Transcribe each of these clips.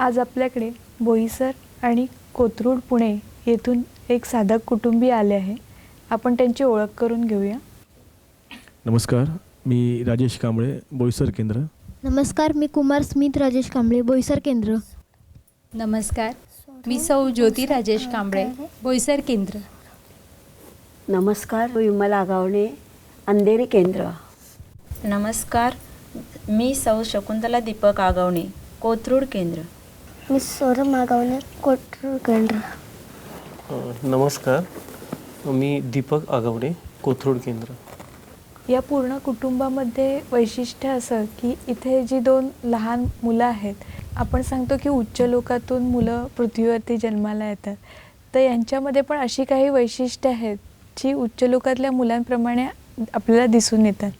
आज आपल्याकडे बोईसर आणि कोथरूड पुणे येथून एक साधक कुटुंबीय आले आहे. आपण त्यांची ओळख करून घेऊया. नमस्कार मी राजेश कांबळे बोईसर केंद्र. नमस्कार मी कुमार स्मित राजेश कांबळे बोईसर केंद्र. नमस्कार मी सौ ज्योती राजेश कांबळे बोईसर केंद्र. नमस्कार विमल आगावणे अंधेरी केंद्र. नमस्कार मी सौ शकुंतला दीपक आगवणे कोथरूड केंद्र. मी सौरभ मागावणे अ, नमस्कार. मी दीपक आगवणे कोथरूड केंद्र. या पूर्ण कुटुंबामध्ये वैशिष्ट्य असं की इथे जी दोन लहान मुलं आहेत आपण सांगतो की उच्च लोकातून मुलं पृथ्वीवरती जन्माला येतात. तर यांच्यामध्ये पण अशी काही वैशिष्ट्य आहेत जी उच्च लोकातल्या मुलांप्रमाणे आपल्याला दिसून येतात.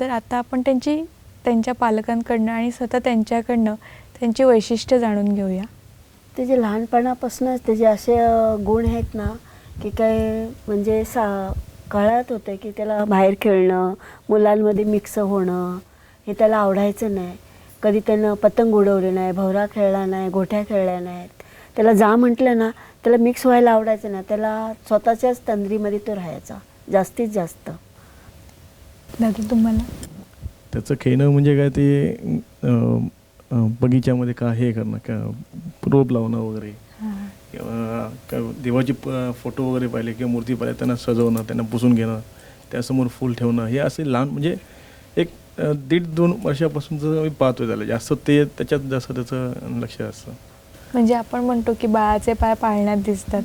तर आता आपण त्यांची त्यांच्या पालकांकडनं आणि स्वतः त्यांच्याकडनं त्यांची वैशिष्ट्य जाणून घेऊया. त्याचे लहानपणापासूनच त्याचे असे गुण आहेत ना की काय म्हणजे सा कळत होतं की त्याला बाहेर खेळणं मुलांमध्ये मिक्स होणं हे त्याला आवडायचं नाही. कधी त्यानं पतंग उडवले नाही भवरा खेळला नाही गोठ्या खेळल्या नाहीत. त्याला जा म्हटलं ना त्याला मिक्स व्हायला आवडायचं नाही. त्याला स्वतःच्याच तंद्रीमध्ये तो राहायचा जास्तीत जास्त. दादा तुम्हाला? त्याचं खेळणं म्हणजे काय ते बगीच्यामध्ये का हे करणं का रोप लावणं वगैरे. किंवा का देवाची प- फोटो वगैरे पाहिले किंवा मूर्ती पाहिले त्यांना सजवणं त्यांना पुसून घेणं त्यासमोर फूल ठेवणं हे असे लहान म्हणजे एक दीड दोन वर्षापासूनचं मी पाहतोय त्याला जास्त ते त्याच्यात जास्त त्याचं लक्ष असतं. म्हणजे आपण म्हणतो की बाळाचे पाय पाळण्यात दिसतात.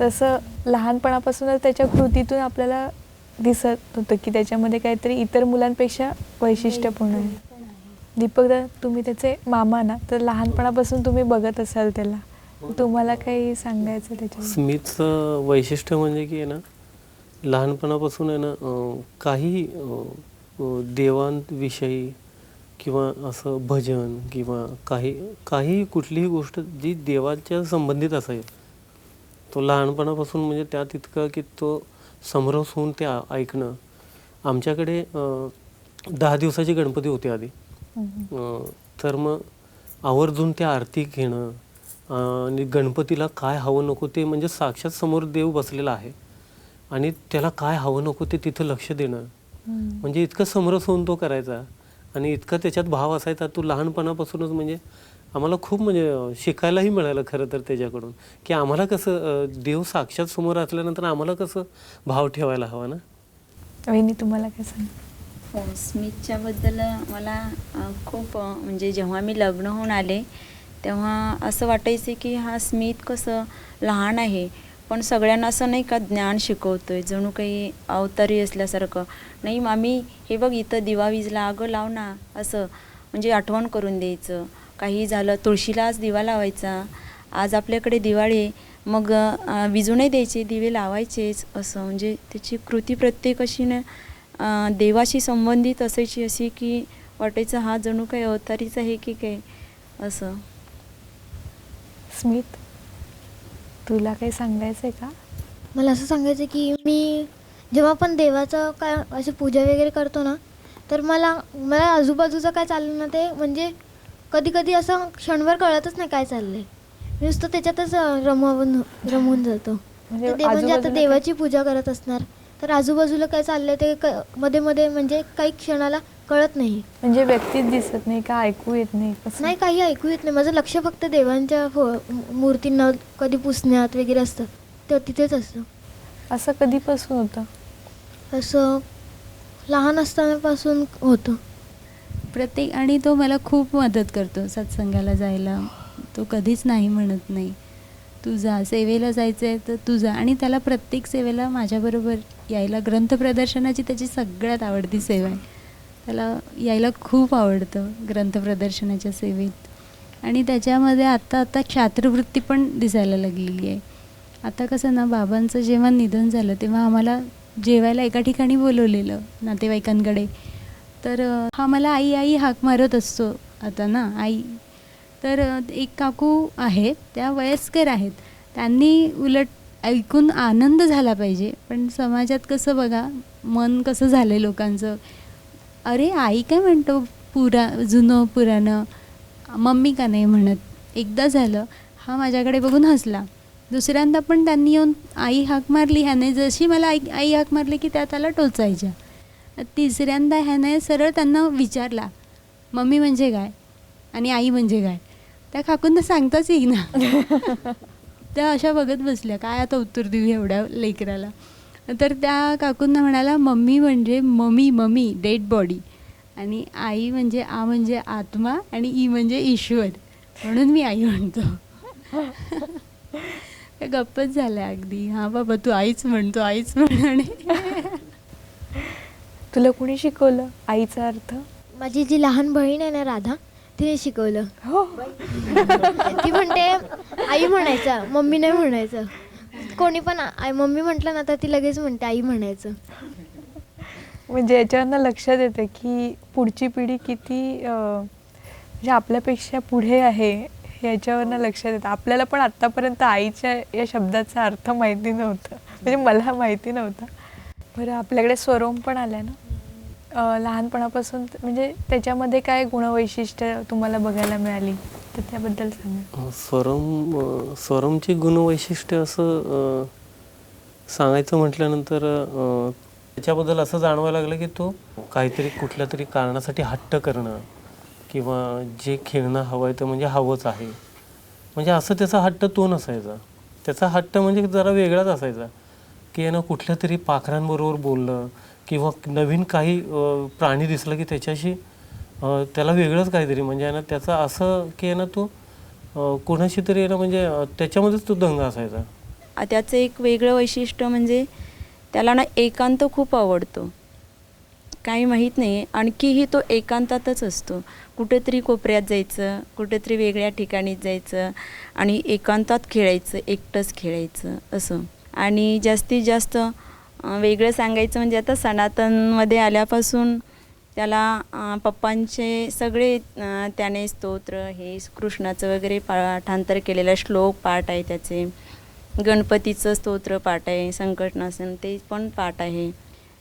तसं लहानपणापासूनच त्याच्या कृतीतून आपल्याला दिसत होतं की त्याच्यामध्ये काहीतरी इतर मुलांपेक्षा वैशिष्ट्यपूर्ण आहे. दीपकदा तुम्ही त्याचे मामा ना तर लहानपणापासून तुम्ही बघत असाल त्याला. तुम्हाला काही सांगायचं त्याच्या स्मितचं वैशिष्ट्य म्हणजे की आहे ना लहानपणापासून आहे ना काही देवांविषयी किंवा असं भजन किंवा काही काही कुठलीही गोष्ट जी देवाच्या संबंधित असेल तो लहानपणापासून म्हणजे त्यात इतकं की तो समरस होऊन ते ऐकणं. आमच्याकडे दहा दिवसाची गणपती होती आधी. तर मग आवर्जून त्या आरती घेणं आणि गणपतीला काय हवं नको ते म्हणजे साक्षात समोर देव बसलेला आहे. आणि त्याला काय हवं नको ते तिथं लक्ष देणं. म्हणजे इतकं समरस होऊन तो करायचा. आणि इतका त्याच्यात भाव असायचा तो लहानपणापासूनच म्हणजे आम्हाला खूप म्हणजे शिकायलाही मिळालं खरं तर त्याच्याकडून. की आम्हाला कसं देव साक्षात समोर असल्यानंतर आम्हाला कसं भाव ठेवायला हवा ना? तुम्हाला काय सांग? हो स्मितच्याबद्दल मला खूप म्हणजे जेव्हा मी लग्न होऊन आले तेव्हा असं वाटायचं की हा स्मित कसं लहान आहे पण सगळ्यांना असं नाही का ज्ञान शिकवतो आहे जणू काही अवतारी असल्यासारखं. नाही मामी हे बघ इथं दिवा विजला अगं लाव ना असं म्हणजे आठवण करून द्यायचं. काही झालं तुळशीला आज दिवा लावायचा आज आपल्याकडे दिवाळी आहे, मग विजू नाही द्यायचे दिवे लावायचेच असं म्हणजे त्याची कृती प्रत्येक अशी ना देवाशी संबंधित असायची अशी की वाटायचं हा जणू काही अवतारीच आहे की काय? असं. स्मित तुला काही सांगायचं आहे का? मला असं सांगायचं की मी जेव्हा पण देवाचं काय अशी पूजा वगैरे करतो ना तर मला मला आजूबाजूचं काय चाललं ना ते म्हणजे कधी कधी असं क्षणभर कळतच नाही काय चाललंय. मी नुसतं त्याच्यातच रमवून रमवून जातो. म्हणजे म्हणजे आता आजूबाजूला देवाची पूजा करत असणार. तर आजूबाजूला काय चाललंय ते क मध्ये मध्ये म्हणजे काही क्षणाला कळत नाही. म्हणजे व्यक्तीच दिसत नाही का ऐकू येत नाही कसं? नाही काही ऐकू येत नाही. माझं लक्ष फक्त देवांच्या फो मूर्तींना कधी पुसण्यात वगैरे असतं तर तिथेच असतं. असं कधीपासून होतं? असं लहान असतानापासून होतं. प्रत्येक आणि तो मला खूप मदत करतो सत्संगाला जायला. तो कधीच नाही म्हणत नाही. तू जा सेवेला जायचं आहे तर तू जा आणि त्याला प्रत्येक सेवेला माझ्याबरोबर यायला ग्रंथ प्रदर्शनाची त्याची सगळ्यात आवडती सेवा आहे. त्याला यायला खूप आवडतं ग्रंथ प्रदर्शनाच्या सेवेत. आणि त्याच्यामध्ये आत्ता आता छात्रवृत्ती पण दिसायला लागलेली आहे. आता कसं ना बाबांचं जेव्हा निधन झालं तेव्हा आम्हाला जेवायला एका ठिकाणी बोलवलेलं नातेवाईकांकडे. तर हा मला आई आई हाक मारत असतो आता ना आई. तर एक काकू आहेत त्या वयस्कर आहेत. त्यांनी उलट ऐकून आनंद झाला पाहिजे. पण समाजात कसं बघा मन कसं झालं आहे लोकांचं. अरे आई काय म्हणतो? पुरा जुनं पुराणं मम्मी का नाही म्हणत? एकदा झालं हा माझ्याकडे बघून हसला. दुसऱ्यांदा पण त्यांनी येऊन आई हाक मारली ह्याने. जशी मला आई आई हाक मारली की त्या त्याला टोचायच्या. तिसऱ्यांदा ह्याने सरळ त्यांना विचारला मम्मी म्हणजे काय? आणि आई म्हणजे काय? त्या काकूंना सांगताच येईना. त्या अशा बघत बसल्या काय आता उत्तर देऊ एवढ्या लेकराला? तर त्या काकूंना म्हणाला मम्मी म्हणजे मम्मी मम्मी डेड बॉडी आणि आई म्हणजे आ म्हणजे आत्मा आणि ई म्हणजे ईश्वर. म्हणून मी आई म्हणतो. गप्पच झाल्या अगदी. हां बाबा तू आईच म्हणतो आईच म्हण आणि तुला कुणी शिकवलं आईचा अर्थ? माझी जी लहान बहीण आहे ना राधा तिने शिकवलं. हो. ती म्हणते आई म्हणायचं मम्मी नाही म्हणायचं. कोणी पण आई मम्मी म्हटलं ना तर ती लगेच म्हणते आई म्हणायचं. म्हणजे याच्यावरनं लक्षात येतं की पुढची पिढी किती अं, म्हणजे आपल्यापेक्षा पुढे आहे याच्यावरनं लक्षात येतं. आपल्याला पण आत्तापर्यंत आईच्या या शब्दाचा अर्थ माहिती नव्हता. म्हणजे मला माहिती नव्हता. बरं आपल्याकडे स्वरोम पण आल्या ना? लहानपणापासून म्हणजे त्याच्यामध्ये काय गुणवैशिष्ट्य तुम्हाला बघायला मिळाली? तर त्याबद्दल सांगा. स्वरम स्वरमची गुणवैशिष्ट्य असं सांगायचं म्हटल्यानंतर त्याच्याबद्दल असं जाणवायला लागलं की तो काहीतरी कुठल्या तरी कारणासाठी हट्ट करणं किंवा जे खेळणं हवं आहे ते म्हणजे हवंच आहे. म्हणजे असं त्याचा हट्ट तो नसायचा. त्याचा हट्ट म्हणजे जरा वेगळाच असायचा. की यानं कुठल्या तरी पाखरांबरोबर बोललं किंवा नवीन काही प्राणी दिसलं की त्याच्याशी त्याला वेगळंच काहीतरी. म्हणजे आहे ना त्याचं असं की आहे ना तो कोणाशी तरी आहे ना म्हणजे त्याच्यामध्येच तो दंग असायचा. त्याचं एक वेगळं वैशिष्ट्य म्हणजे त्याला ना एकांत खूप आवडतो. काही माहीत नाही आणखीही तो एकांतातच असतो. कुठेतरी कोपऱ्यात जायचं कुठेतरी वेगळ्या ठिकाणी जायचं आणि एकांतात खेळायचं एकटंच खेळायचं असं. आणि जास्तीत जास्त वेगळं सांगायचं म्हणजे आता सनातनमध्ये आल्यापासून त्याला पप्पांचे सगळे त्याने स्तोत्र हे कृष्णाचं वगैरे पाठांतर केलेलं श्लोक पाठ आहे त्याचे. गणपतीचं स्तोत्र पाठ आहे संकटनासन ते पण पाठ आहे.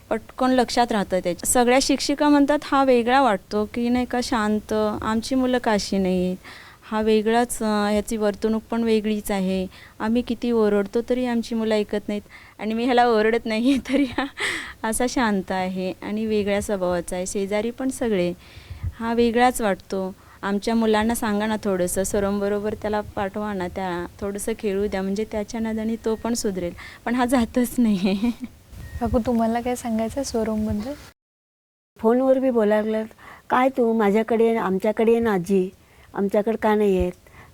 पटकन लक्षात राहतं त्याच्या. सगळ्या शिक्षिका म्हणतात हा वेगळा वाटतो की नाही का शांत आमची मुलं काशी नाही आहेत हा वेगळाच ह्याची वर्तणूक पण वेगळीच आहे. आम्ही किती ओरडतो तरी आमची मुलं ऐकत नाहीत. आणि मी ह्याला ओरडत नाही तरी हा असा शांत आहे आणि वेगळ्या स्वभावाचा आहे. शेजारी पण सगळे. हा वेगळाच वाटतो. आमच्या मुलांना सांगा ना थोडंसं. सरोंबरोबर त्याला पाठवा ना त्या थोडंसं खेळू द्या. म्हणजे त्याच्या नादाने तो पण सुधरेल. पण हा जातच नाही काकू तुम्हाला काय सांगायचं आहे स्वरोमबद्दल फोनवर बी बोलायला लागलं काय तू? माझ्याकडे ये, आमच्याकडे ये ना आजी. आमच्याकडे का नाही येत?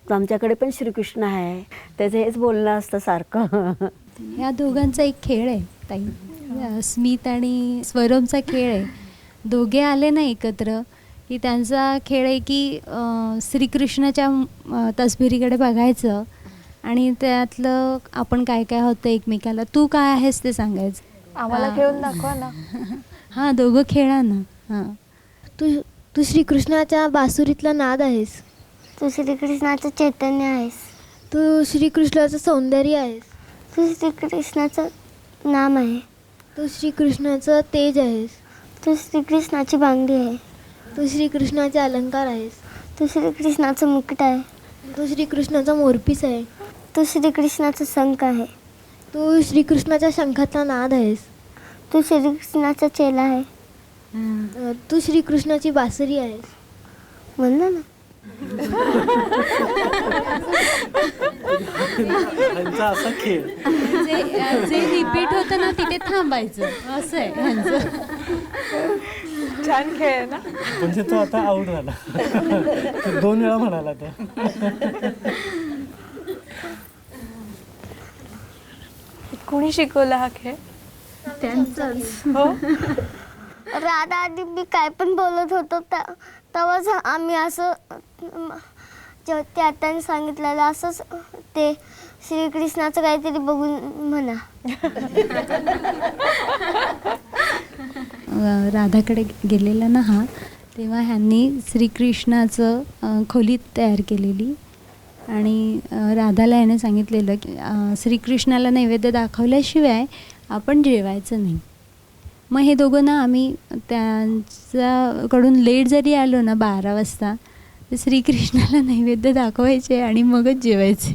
तू आमच्याकडे पण श्रीकृष्ण आहे. त्याचं हेच बोलणं असतं सारखं. ह्या दोघांचा एक खेळ आहे ताई. स्मित आणि स्वरमचा खेळ आहे. दोघे आले ना एकत्र की त्यांचा खेळ आहे की श्रीकृष्णाच्या तसबिरीकडे बघायचं आणि त्यातलं आपण काय काय होतं एकमेकाला. तू काय आहेस ते सांगायचं. आम्हाला हा. खेळून दाखवा ना. हां दोघं खेळा ना. हां. तू तू श्रीकृष्णाच्या बासुरीतला नाद आहेस. तू श्रीकृष्णाचं चैतन्य आहेस. तू श्रीकृष्णाचं सौंदर्य आहेस. तू श्रीकृष्णाचं नाम आहे. तू श्रीकृष्णाचं तेज आहेस. तू श्रीकृष्णाची बांगडी आहे. तू श्रीकृष्णाचे अलंकार आहेस. तू श्रीकृष्णाचं मुकुट आहे. तू श्रीकृष्णाचा मोरपीस आहे. तू श्रीकृष्णाचं शंख आहे. तू श्रीकृष्णाच्या शंखातला नाद आहेस. तू श्रीकृष्णाचा चेला आहे. तू श्रीकृष्णाची बासुरी आहेस. म्हणलं ना. त्यांचा असा खेळ. जे जे रिपीट होतं ना तिथे थांबायचं. असं आहे ह्यांचं. छान खेळ आहे ना? म्हणजे तो आता आऊट झाला. तो दोन वेळा म्हणाला तो. कुणी शिकवला हा खेळ? हो? राधा आधी मी काय पण बोलत होतो त्या तेव्हाच आम्ही असं त्या आत्याने सांगितलेलं असंच ते श्रीकृष्णाचं काहीतरी बघून म्हणा. अ, राधाकडे गेलेला ना हा तेव्हा ह्यांनी श्रीकृष्णाचं अ, खोली तयार केलेली. आणि अ, राधाला याने सांगितलेलं की अ, श्रीकृष्णाला नैवेद्य दाखवल्याशिवाय आपण जेवायचं नाही. मग हे दोघं ना आम्ही त्यांच्याकडून लेट जरी आलो ना बारा वाजता श्रीकृष्णाला नैवेद्य दाखवायचे आणि मगच जेवायचे.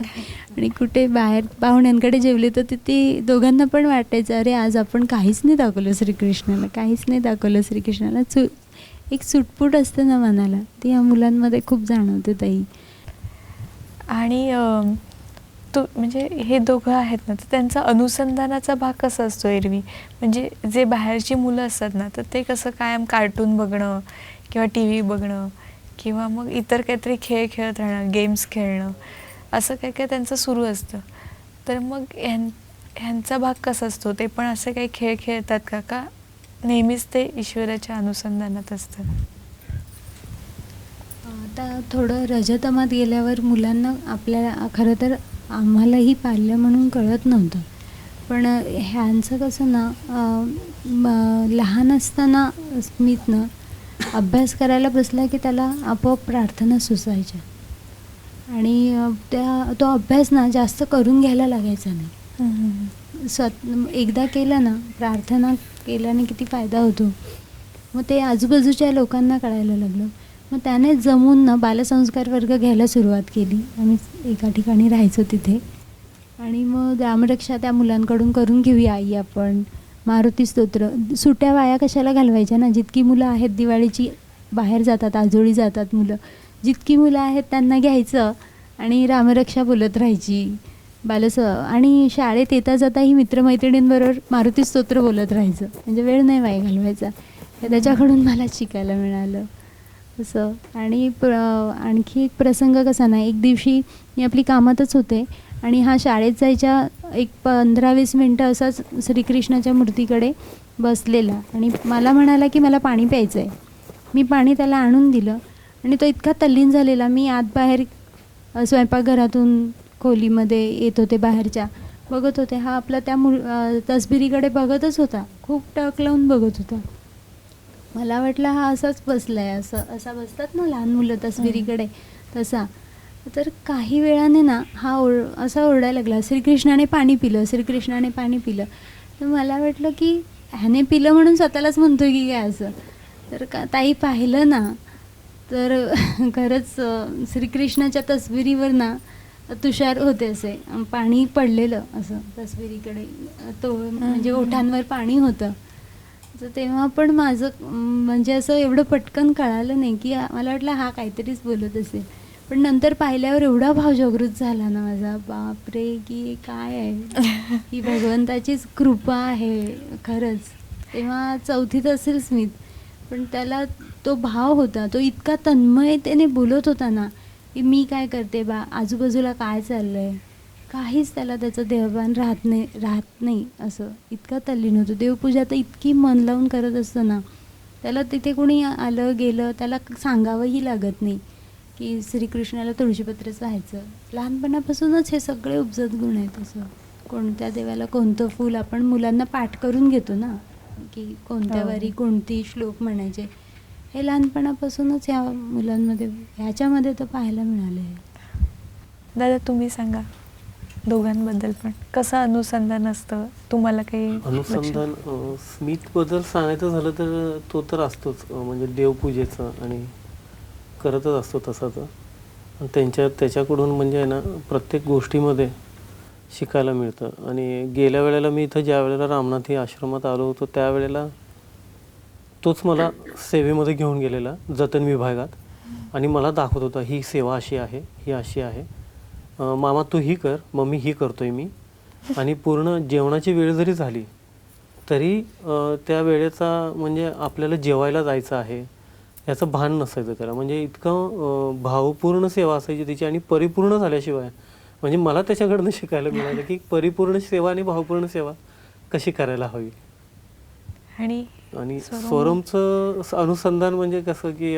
आणि कुठे बाहेर पाहुण्यांकडे जेवले तर ते दोघांना पण वाटायचं अरे आज आपण काहीच नाही दाखवलं श्रीकृष्णाला काहीच नाही दाखवलं श्रीकृष्णाला. चु एक सुटपूट असते ना मनाला ती या मुलांमध्ये खूप जाणवते ताई. आणि तो म्हणजे हे दोघं आहेत ना तर त्यांचा अनुसंधानाचा भाग कसा असतो एरवी? म्हणजे जे बाहेरची मुलं असतात ना तर ते कसं कायम कार्टून बघणं किंवा टी व्ही बघणं? किंवा मग इतर काहीतरी खेळ खेळत राहणं गेम्स खेळणं असं काय काय त्यांचं सुरू असतं. तर मग ह्यां ह्यांचा भाग कसा असतो? ते पण असे काही खेळ खेळतात का? का नेहमीच ते ईश्वराच्या अनुसंधानात असतात? आता थोडं रजतमात गेल्यावर मुलांना आपल्याला खरं तर आम्हालाही पाल्य म्हणून कळत नव्हतं. पण ह्यांचं कसं ना म- लहान असताना स्मितनं अभ्यास करायला बसला की त्याला आपोआप प्रार्थना सुचायच्या आणि त्या तो अभ्यास ना जास्त करून घ्यायला लागायचा नाही. स्वत एकदा केलं ना प्रार्थना केल्याने किती फायदा होतो. मग ते आजूबाजूच्या लोकांना कळायला लागलं. मग त्याने जमून ना बालसंस्कार वर्ग घ्यायला सुरुवात केली. आम्ही एका ठिकाणी राहायचो तिथे. आणि मग ग्रामरक्षा त्या मुलांकडून करून घेऊया आई आपण. मारुती स्तोत्र. सुट्या वाया कशाला घालवायच्या ना? जितकी मुलं आहेत दिवाळीची बाहेर जातात आजोळी जातात मुलं. जितकी मुलं आहेत त्यांना घ्यायचं आणि रामरक्षा बोलत राहायची. बालस आणि शाळेत येता जाता ही मित्रमैत्रिणींबरोबर मारुती स्तोत्र बोलत राहायचं. म्हणजे वेळ नाही वाया घालवायचा. हे त्याच्याकडून मला शिकायला मिळालं. असं. आणि प्र आणखी एक प्रसंग कसा ना? एक दिवशी मी आपली कामातच होते. आणि हा शाळेत जायच्या एक पंधरा वीस मिनटं असाच श्रीकृष्णाच्या मूर्तीकडे बसलेला. आणि मला म्हणाला की मला पाणी प्यायचं आहे मी पाणी त्याला आणून दिलं आणि तो इतका तल्लीन झालेला. मी आत बाहेर स्वयंपाकघरातून खोलीमध्ये येत होते बाहेरच्या. बघत होते. हा आपला त्या मुल तसबिरीकडे बघतच होता. खूप टक लावून बघत होता. मला वाटलं हा असाच बसला आहे असं असा बसतात ना लहान मुलं तसबिरीकडे. तसा. तर काही वेळाने ना हा ओर असा ओरडायला लागला श्रीकृष्णाने पाणी पिलं श्रीकृष्णाने पाणी पिलं. तर मला वाटलं की ह्याने पिलं म्हणून स्वतःलाच म्हणतोय की काय असं. तर का ताई पाहिलं ना तर खरंच श्रीकृष्णाच्या तसबिरीवर ना तुषार होते असे. पाणी पडलेलं असं तसबिरीकडे अं, तो म्हणजे ओठांवर पाणी होतं. तर तेव्हा पण माझं म्हणजे असं एवढं पटकन कळालं नाही की मला वाटलं हा काहीतरीच बोलत असेल. पण नंतर पाहिल्यावर एवढा भाव जागृत झाला ना माझा. बापरे की काय आहे? ही भगवंताचीच कृपा आहे खरंच. तेव्हा चौथीत असेल स्मित पण त्याला तो भाव होता तो इतका तन्मयतेने बोलत होता ना की मी काय करते बा आजूबाजूला काय चाललंय? काहीच त्याला त्याचं देवभान राहत नाही राहत नाही असं. इतका तल्लीन होतो. देवपूजा तर इतकी मन लावून करत असतो ना. त्याला तिथे कोणी आलं गेलं त्याला सांगावंही लागत नाही. की श्रीकृष्णाला तुळशीपत्रच व्हायचं लहानपणापासूनच हे सगळे उपजत गुण आहेत असं. कोणत्या देवाला कोणतं फूल आपण मुलांना पाठ करून घेतो ना की कोणत्या हो. वारी कोणती श्लोक म्हणायचे. हे लहानपणापासूनच ह्या मुलांमध्ये ह्याच्यामध्ये तर पाहायला मिळालं आहे दादा तुम्ही सांगा. दोघांबद्दल पण. कसं अनुसंधान असतं? तुम्हाला काही अनुसंधान स्मितबद्दल सांगायचं झालं तर तो तर असतोच. अं, म्हणजे देवपूजेचं आणि करतच असतो तसा तर आणि त्यांच्या त्याच्याकडून म्हणजे आहे ना प्रत्येक गोष्टीमध्ये शिकायला मिळतं. आणि गेल्या वेळेला मी इथं ज्या वेळेला रामनाथी आश्रमात आलो होतो त्यावेळेला तोच मला सेवेमध्ये घेऊन गेलेला जतन विभागात. आणि मला दाखवत होता ही सेवा अशी आहे ही अशी आहे. मामा तू ही कर मम्मी ही करतोय मी. आणि पूर्ण जेवणाची वेळ जरी झाली तरी त्या वेळेचा म्हणजे आपल्याला जेवायला जायचं आहे. याचं भान नसायचं त्याला. म्हणजे इतकं भावपूर्ण सेवा असायची त्याची आणि परिपूर्ण झाल्याशिवाय म्हणजे मला त्याच्याकडनं शिकायला मिळालं की परिपूर्ण सेवा आणि भावपूर्ण सेवा कशी करायला हवी. आणि आणि स्वरम- स्वरमचं अनुसंधान म्हणजे कसं की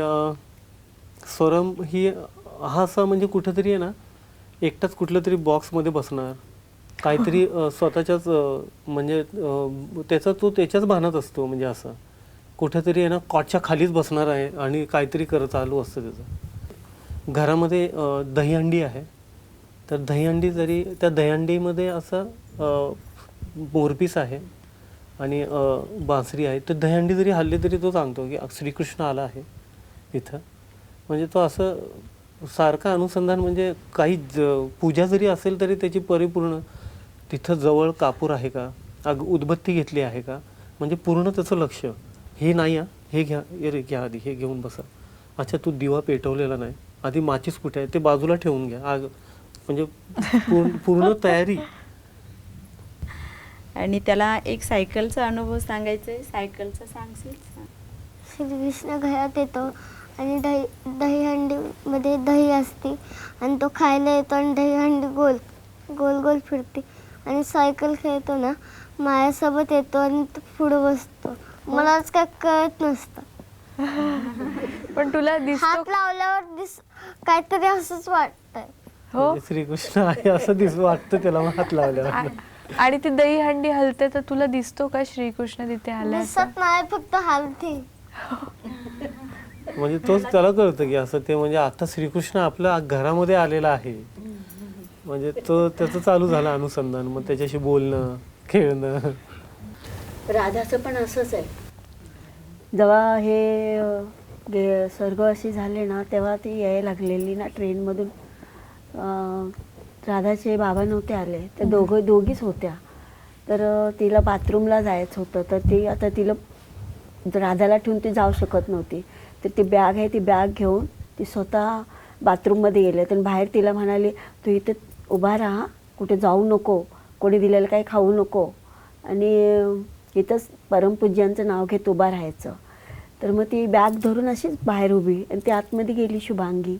स्वरम ही हा असा म्हणजे कुठेतरी आहे ना एकटाच कुठल्या तरी बॉक्समध्ये बसणार. काहीतरी स्वतःच्याच म्हणजे त्याचा तो त्याच्याच भानात असतो म्हणजे असं. कुठेतरी आहे ना कॉटच्या खालीच बसणार आहे आणि काहीतरी करत चालू असतं त्याचं. घरामध्ये दहीहंडी आहे. तर दहीहंडी जरी त्या दहीहंडीमध्ये असं मोरपीस आहे आणि बासरी आहे. तर दहीहंडी जरी हल्ली तरी तो सांगतो की श्रीकृष्ण आला आहे इथं. म्हणजे तो असं सारखं अनुसंधान म्हणजे काही ज- पूजा जरी असेल तरी त्याची परिपूर्ण तिथं जवळ कापूर आहे का? अग उदबत्ती घेतली आहे का? म्हणजे पूर्ण त्याचं लक्ष. हे नाही हा हे घ्या हे रे घ्या आधी हे घेऊन बसा. अच्छा तू दिवा पेटवलेला नाही. आधी माचीस कुठे आहे? ते बाजूला ठेवून घ्या. आग म्हणजे पूर्ण पूर्ण तयारी. आणि त्याला एक सायकलचा अनुभव सांगायचा आहे. सायकलचा सांगशील? श्रीकृष्ण घरात येतो आणि दही दहीहंडीमध्ये दही असते आणि तो खायला येतो आणि दहीहंडी गोल गोल गोल फिरते. आणि सायकल खेळतो ना माझ्यासोबत येतो आणि तो पुढं बसतो. मलाच काय कळत नसतं. पण तुला दिसतो हात लावल्यावर दिस काहीतरी असंच वाटतंय. हो? म्हणजे श्रीकृष्ण आहे असं दिस वाटतं त्याला हात लावल्यावर. आ- आणि ती दही हंडी हलते तर तुला दिसतो का श्रीकृष्ण तिथे आला असं? दिसत नाही फक्त हालते. म्हणजे तोच त्याला कळतं की असं ते म्हणजे आता श्रीकृष्ण आपल्या घरामध्ये आलेला आहे. म्हणजे तो त्याचं चालू झालं अनुसंधान मग त्याच्याशी बोलणं खेळणं. राधाचं पण असंच आहे. जेव्हा हे गे स्वर्गवासी झाले ना तेव्हा ती यायला लागलेली ना ट्रेनमधून. राधाचे बाबा नव्हते आले. ते दोघं दोघीच होत्या. तर तिला बाथरूमला जायचं होतं. तर ती आता तिला राधाला ठेवून ती जाऊ शकत नव्हती. तर ती बॅग आहे ती बॅग घेऊन ती स्वतः बाथरूममध्ये गेले. तर बाहेर तिला म्हणाले तू इथे उभा राहा. कुठे जाऊ नको. कोणी दिलेलं काही खाऊ नको. आणि इथंच परमपूज्यांचं नाव घेत उभा राहायचं. तर मग ती बॅग धरून अशीच बाहेर उभी आणि ती आतमध्ये गेली शुभांगी.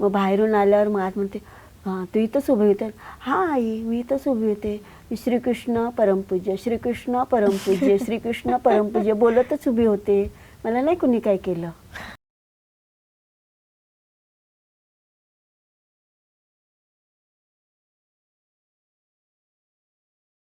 मग बाहेरून आल्यावर मग आत म्हणते हां तू इथंच उभी होते? हां आई मी इथंच उभी होते. श्रीकृष्ण परमपूज्य श्रीकृष्ण परमपूज्य श्रीकृष्ण परमपूज्य बोलतच उभी होते. मला नाही कुणी काय केलं.